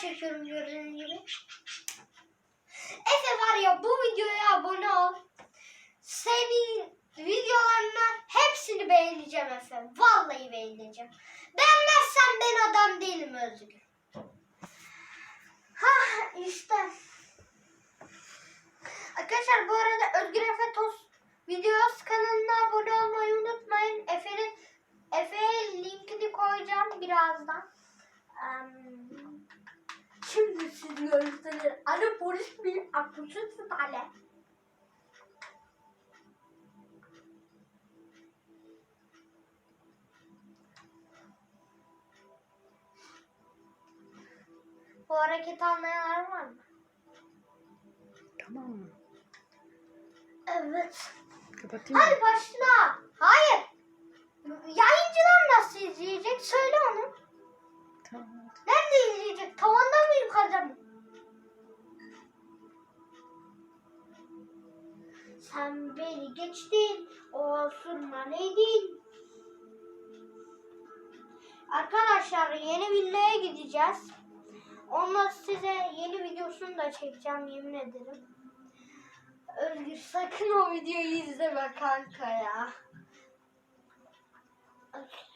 çekiyorum gördüğünüz gibi. Efe var ya bu videoya abone ol. Senin videolarını hepsini beğeneceğim Efe. Vallahi beğeneceğim. Beğenmezsen ben adam değilim Özgür. Ha işte. Arkadaşlar bu arada Özgür Efe Toz videos kanalına abone olmayı unutmayın. Efe'nin Efe linkini koyacağım birazdan. Em, Şimdi sizi gösterir. Anne polis bir akılsız tane. Bu hareketi anlayanlar var mı? Tamam mı? Evet. Kapatayım mı? Hadi başla. Hayır. Yayıncılar nasıl izleyecek? Söyle onu. Tamam. Nerede izleyecek? Tavanda yukarıda mı? Sen beni geçtin. Olsun neydin? Arkadaşlar yeni villaya gideceğiz. Onunla size yeni videosunu da çekeceğim yemin ederim. Özgür sakın o videoyu izleme kanka ya. Hadi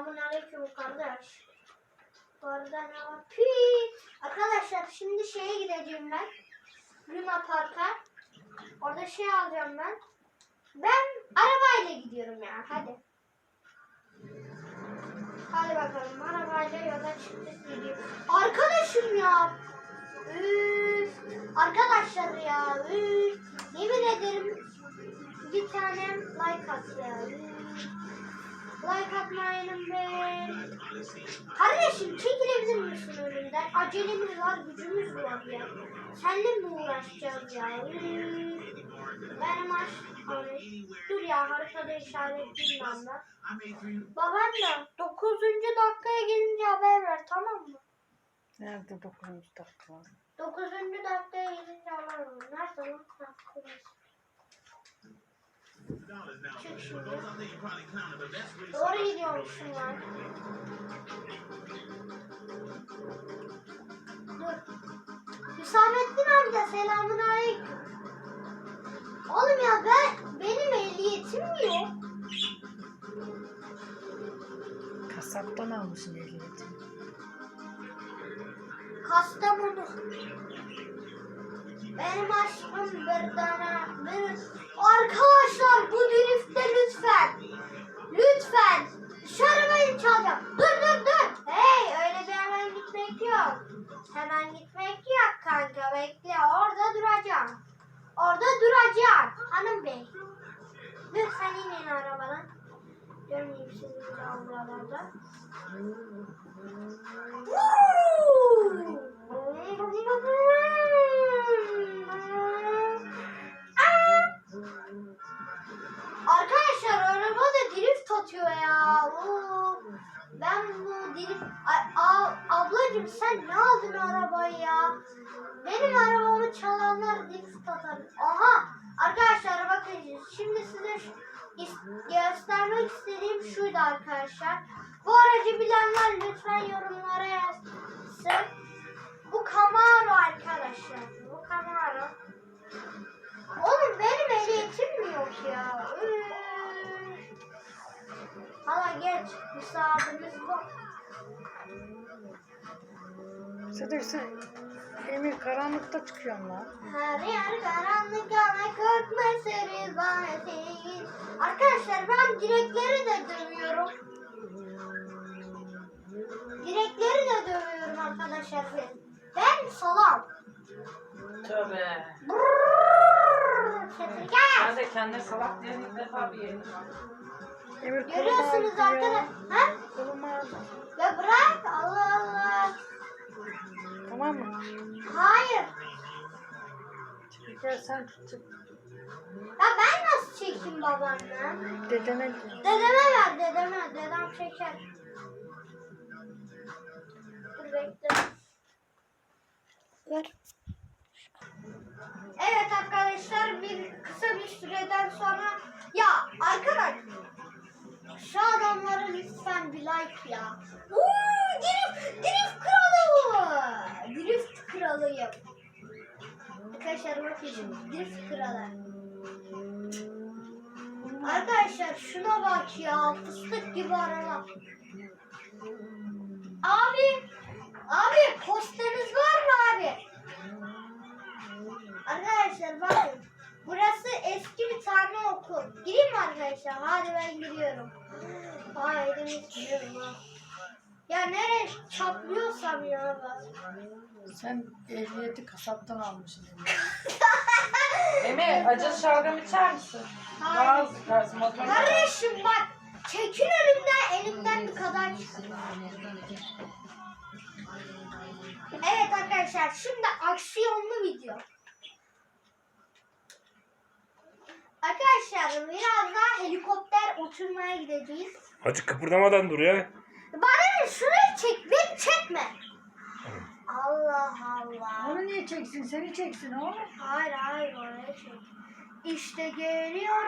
Selamun aleyküm kardeş. Bu arada ne var? Pii. Arkadaşlar şimdi şeye gideceğim ben. Luna Park'a. Orada şey alacağım ben. Ben arabayla gidiyorum ya. Hadi. Hadi bakalım arabayla yola çıktık gidiyoruz. Arkadaşım ya. Üf. Arkadaşlar ya. Üf. Yemin ederim bir tane like at ya. Üf. Like atmayalım be. Kardeşim çekilebilir misin önümden? Acelemiz var, gücümüz var ya. Seninle mi uğraşacağız ya? Üf. Benim aç... Ay, Dur ya haritada işaretliyim ben de. Baban da 9. dakikaya gelince haber ver tamam mı? Nerede 9. dakika var? 9. dakikaya gelince haber ver. Nerede lan? Çık şimdi. Doğru gidiyormuşum lan. Dur. Hüsamettin amca selamun aleyküm. Oğlum ya ben benim ehliyetim yok. Kasaptan almışsın ehliyeti. Kastamonu. Benim aşkım bir tane bir... Arkadaşlar bu driftte lütfen. Lütfen. Şu arabayı çalacağım. Dur dur dur. Hey öyle bir hemen gitmek yok. Hemen gitmek yok kanka bekle. Orada duracağım. Orada duracağım. Hanım bey. Lütfen inin arabadan. Görmeyeyim sizi buralarda. Ben bu drift... A- a- ablacım sen ne aldın arabayı ya? Benim arabamı çalanlar drift atar. Aha! Arkadaşlar bakın şimdi size göstermek istediğim şuydu arkadaşlar. Bu aracı bilenler lütfen yorumlara yazsın. Bu Camaro arkadaşlar. Bu Camaro. Oğlum benim ehliyetim mi yok ya? Üf. Hala geç. Müsaadeniz var. Sadece sen Emir karanlıkta çıkıyorsun lan. Her yer karanlık yana korkmasınız bana sevgili. Arkadaşlar ben direkleri de dövüyorum. Direkleri de dövüyorum arkadaşlar ben. Salam. Tövbe. Brrrr, Çekirge. Ben de kendine salak diyen ilk defa bir yerim. Emir Görüyorsunuz arkadaşlar. Ha? Kolum. Ya bırak Allah Allah. Tamam mı? Hayır. Gel sen tut. Ya ben nasıl çekeyim babamla? Diyor. Dedeme ver dedeme. Dedem çeker. Dur bekle. Ver. Evet arkadaşlar bir kısa bir süreden sonra ya arkadaş şu adamlara lütfen bir like ya. Uuu drift, drift kralı. Drift kralıyım. Arkadaşlar bakın drift kralı. Arkadaşlar şuna bak ya fıstık gibi araba. Abi abi posteriniz var mı abi? Arkadaşlar bakın. Burası eski bir tane okul. Gireyim mi arkadaşlar? Hadi ben giriyorum. Aa elimi tutuyorum ha. Ya nereye çaplıyorsam ya bak. Sen ehliyeti kasaptan almışsın. Emir acılı şalgam içer misin? Hayır. Gaz, gaz motor. Kardeşim bak. Çekin önümden elimden bir kadar çıkın. Evet arkadaşlar şimdi aksiyonlu video. Arkadaşlar biraz daha helikopter uçurmaya gideceğiz. Hacı kıpırdamadan dur ya. Bana ne şurayı çek, beni çekme. Allah Allah. Onu niye çeksin? Seni çeksin oğlum. Hayır hayır oraya çek. İşte geliyor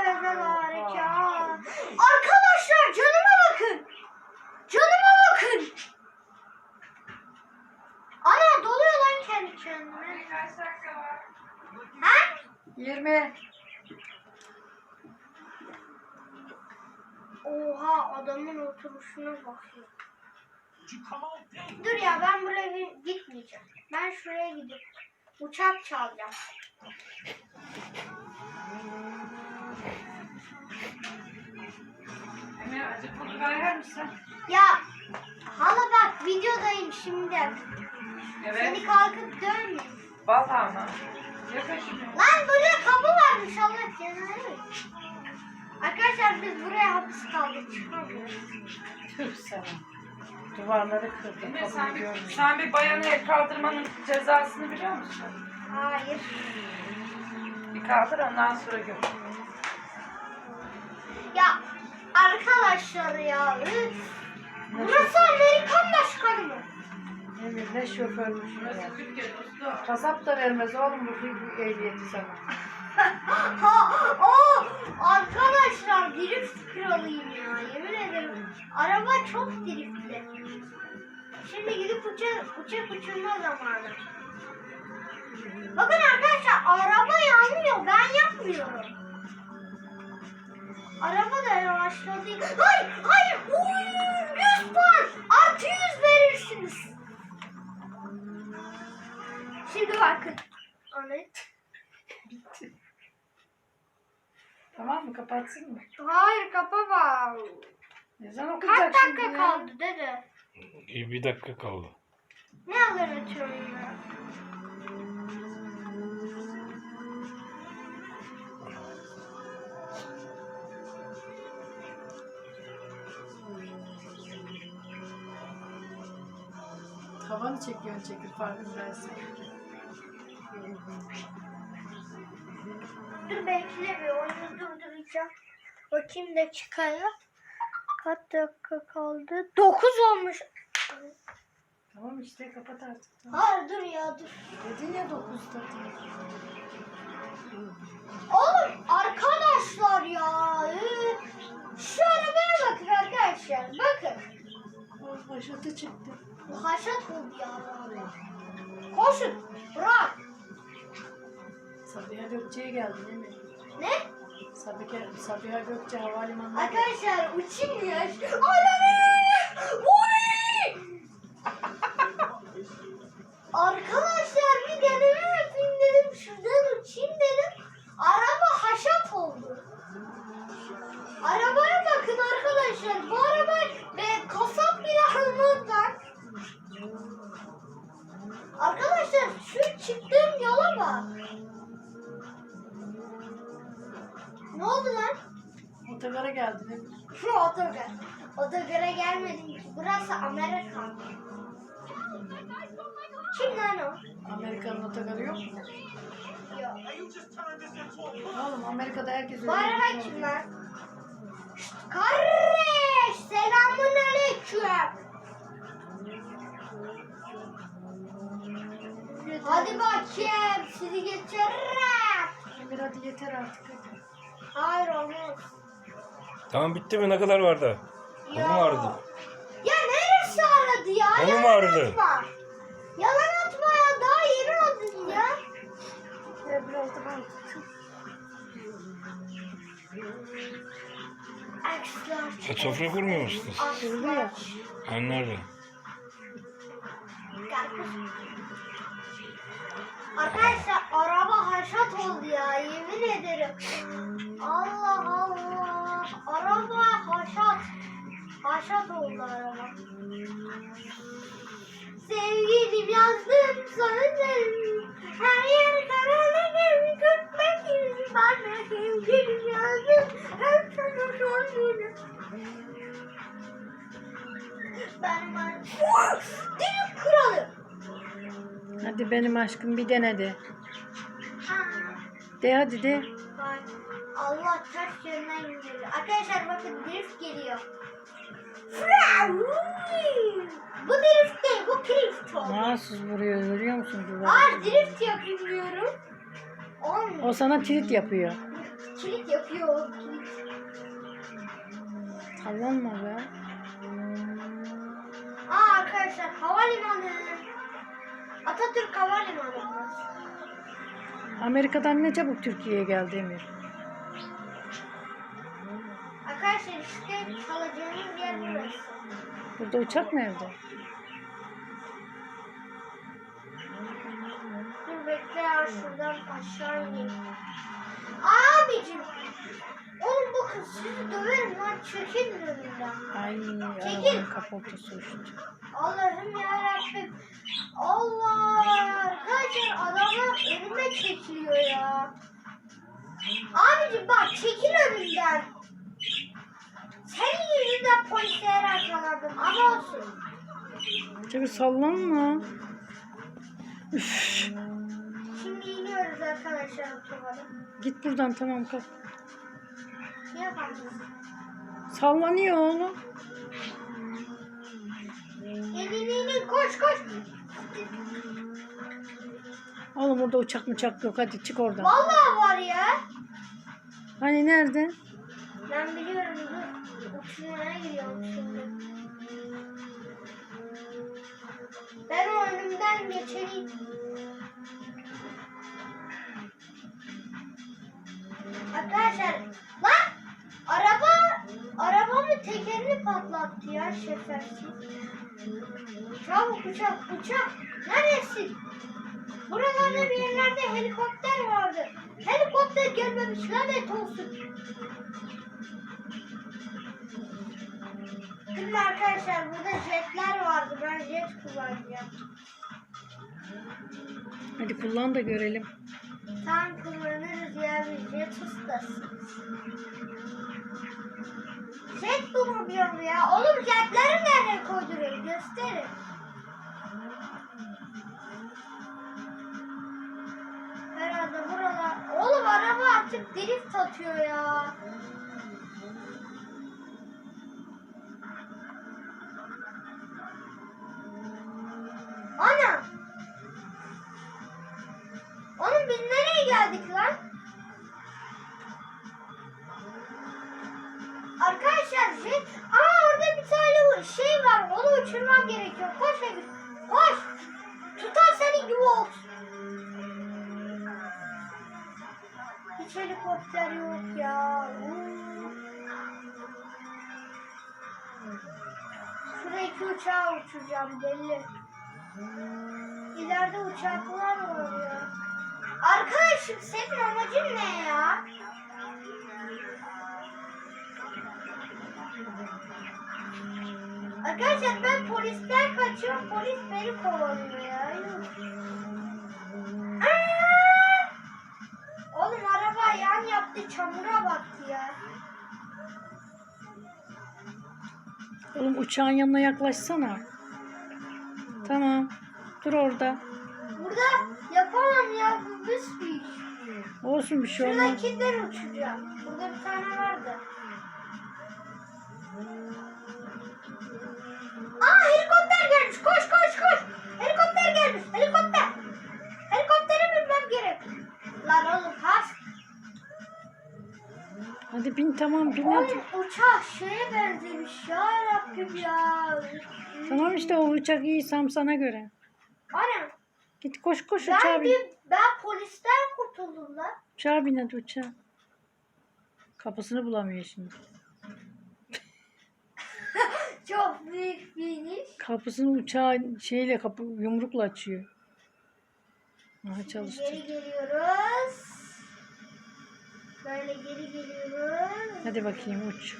özel harekat. Arkadaşlar canıma bakın. Canıma bakın. Ana doluyor lan kendi kendine. Ha? 20. Oha adamın oturuşuna bakıyor. Dur ya ben buraya gitmeyeceğim. Ben şuraya gidip uçak çalacağım. Acı pul biber yer misin? Ya hala bak videodayım şimdi. Evet. Seni kalkıp dövmeyeyim. Vallahi mı? Şunu. Lan burada kapı varmış Allah cezanı. Arkadaşlar biz buraya hapis kaldık çıkamıyoruz. Tüh sana. Duvarları kırdı. Emir Kapıyı sen bir, görmüyor. sen bir bayanı el kaldırmanın cezasını biliyor musun? Hayır. Bir kaldır ondan sonra gör. Ya arkadaşlar ya. üf. Burası Amerikan başkanı mı? Emir ne şoförmüş ya. Kasap da vermez oğlum bu, bu ehliyeti sana. Ha, o arkadaşlar drift kralıyım ya yemin ederim. Araba çok driftli. Şimdi gidip uçak, uçak uçurma zamanı. Bakın arkadaşlar araba yanmıyor ben yapmıyorum. Araba da yavaşladı. Hayır hayır. Uuu, 100 puan. Artı 100 verirsiniz. Şimdi bakın. Anne. Tamam mı? Kapatsın mı? Hayır kapama. Ne zaman okuyacak Kaç şimdi dakika ya? kaldı dede? İyi bir dakika kaldı. Ne alır atıyorum ya? Tavanı çekiyorsun çekil farkındaysın. Dur bekle bir oyunu durduracağım. Bakayım dakikaya. Kaç dakika kaldı? 9 olmuş. Tamam işte kapat artık. Tamam. Hayır dur ya dur. Dedin ya 9'da. Oğlum arkadaşlar ya. Şu arabaya bakın arkadaşlar. Bakın. Başatı çıktı. Haşat oldu ya. Koşun. Bırak. Sabiha Gökçe'ye geldi değil mi? Ne? Sabiha, Sabiha Gökçe Havalimanı'na. Arkadaşlar uçayım ya. Ananı! Oy! Kim lan o? Amerika'nın otogarı yok mu? Yok. Oğlum Amerika'da herkes öyle gidiyor. kim lan? Kardeş selamun aleyküm. Hadi bakayım sizi geçiririm. Emir hadi yeter artık. hadi. Hayır olmaz. Tamam bitti mi? Ne kadar vardı? Kolu mu ağrıdı? Ya neresi aradı ya? Kolu mu Yalan ağrıdı? Yalan atma ya. Daha yeni oldun ya. Ya biraz da ben kurmuyor musunuz? Ya. Ben nerede? Dilim kralı. Hadi benim aşkım bir dene de. Ha. De hadi de. Bak, Allah ters yönden gidiyor. Arkadaşlar bakın drift geliyor. Bu drift değil, bu drift oldu. Mahsus vuruyor görüyor musun? Aa drift yapayım diyorum. Olmuyor. O sana tilt yapıyor. Kilit yapıyor kilit. Sallanma be. Arkadaşlar havalimanı. Atatürk Havalimanı. Amerika'dan ne çabuk Türkiye'ye geldi Emir. Arkadaşlar işte kalacağımız yer burası. Burada uçak nerede? Dur bekle ya şuradan aşağı ineyim. Abicim. Bakın sizi döverim lan çekin önümden. Ay Çekil. arabanın kaportası uçtu. Allah'ım yarabbim. Allah arkadaşlar adamlar önüme çekiliyor ya. Abicim bak çekil önümden. Senin yüzünden polislere yakaladım ama olsun. Çabuk sallanma. Şimdi iniyoruz arkadaşlar otomatik. Git buradan tamam kalk. Ne yapacağız? Sallanıyor oğlum. İn in in in koş koş. Oğlum burada uçak mıçak yok hadi çık oradan. Vallahi var ya. Hani nerede? Ben biliyorum dur. Uçmaya gidiyorum şimdi. Ben o önümden geçeyim. Arkadaşlar araba arabamın tekerini patlattı ya şoförsüz. Çabuk uçak uçak neredesin? Buralarda bir yerlerde helikopter vardı. Helikopter gelmemiş lanet olsun. Şimdi arkadaşlar burada jetler vardı. Ben jet kullanacağım. Hadi kullan da görelim. Tam kullanırız ya biz jet ustasıyız. Jet bulamıyorum ya. Oğlum jetleri nereye koyduruyor? Gösterin. Herhalde buralar. Oğlum araba artık drift atıyor ya. Ana! Uçağı uçuracağım belli. ileride uçaklar oluyor. Arkadaşım senin amacın ne ya? Arkadaşlar ben polisten kaçıyorum. Polis beni kovalıyor ya. Oğlum araba yan yaptı çamura baktı ya. Oğlum uçağın yanına yaklaşsana. Tamam. Dur orada. Burada yapamam ya bu büyük. Olsun bir şey olmaz. Şuradakinden uçacağım. Burada bir tane vardı. Aa helikopter gelmiş. Koş koş koş. Helikopter gelmiş. Helikopter. Helikoptere binmem gerek. Lan oğlum. Hadi bin tamam bin hadi. Oğlum uçak şeye benzemiş ya Rabbim ya. Tamam işte o uçak iyi Sam sana göre. Anam Git koş koş uçağa ben, bin. bir, ben polisten kurtuldum lan. Uçağa bin hadi uçağa. Kapısını bulamıyor şimdi. Çok büyük bir iniş. Kapısını uçağı şeyle kapı yumrukla açıyor. Aha çalıştı. Geri geliyoruz. Böyle geri geliyoruz. Hadi bakayım uç.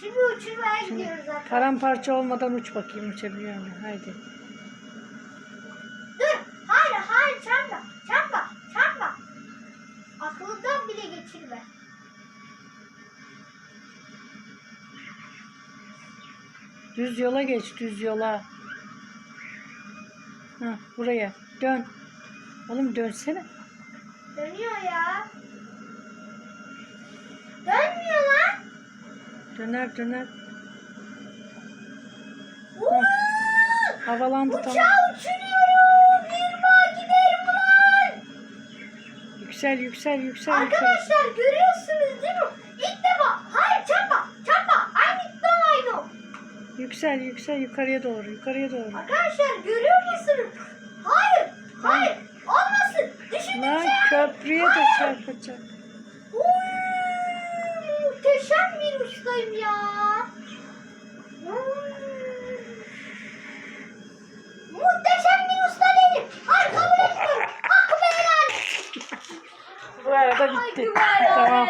Şimdi uçurmaya gidiyoruz arkadaşlar. Paramparça olmadan uç bakayım uçabiliyor mu? Haydi. Dur. Hayır hayır çarpma. Çarpma. Çarpma. Aklından bile geçirme. Düz yola geç düz yola. Hah, buraya dön. Oğlum dönsene. Dönüyor ya. Döner döner. Uuu. Havalandı Uçağı tamam. uçuruyorum. Yirma giderim lan. Yüksel yüksel yüksel yukarı. Arkadaşlar görüyorsunuz değil mi? İlk defa. Hayır çarpma. Çarpma. Aynı gitmem aynı. Yüksel yüksel yukarıya doğru yukarıya doğru. Arkadaşlar görüyor musunuz? Hayır. Hayır. Olmasın. Düşün Lan düşün. köprüye de Hayır. çarpacak. Uy, Muhteşem ustayım ya. Muhteşem bir usta benim. Ay kabul etmiyorum. Hakkımı helal. Bu arada güven Tamam.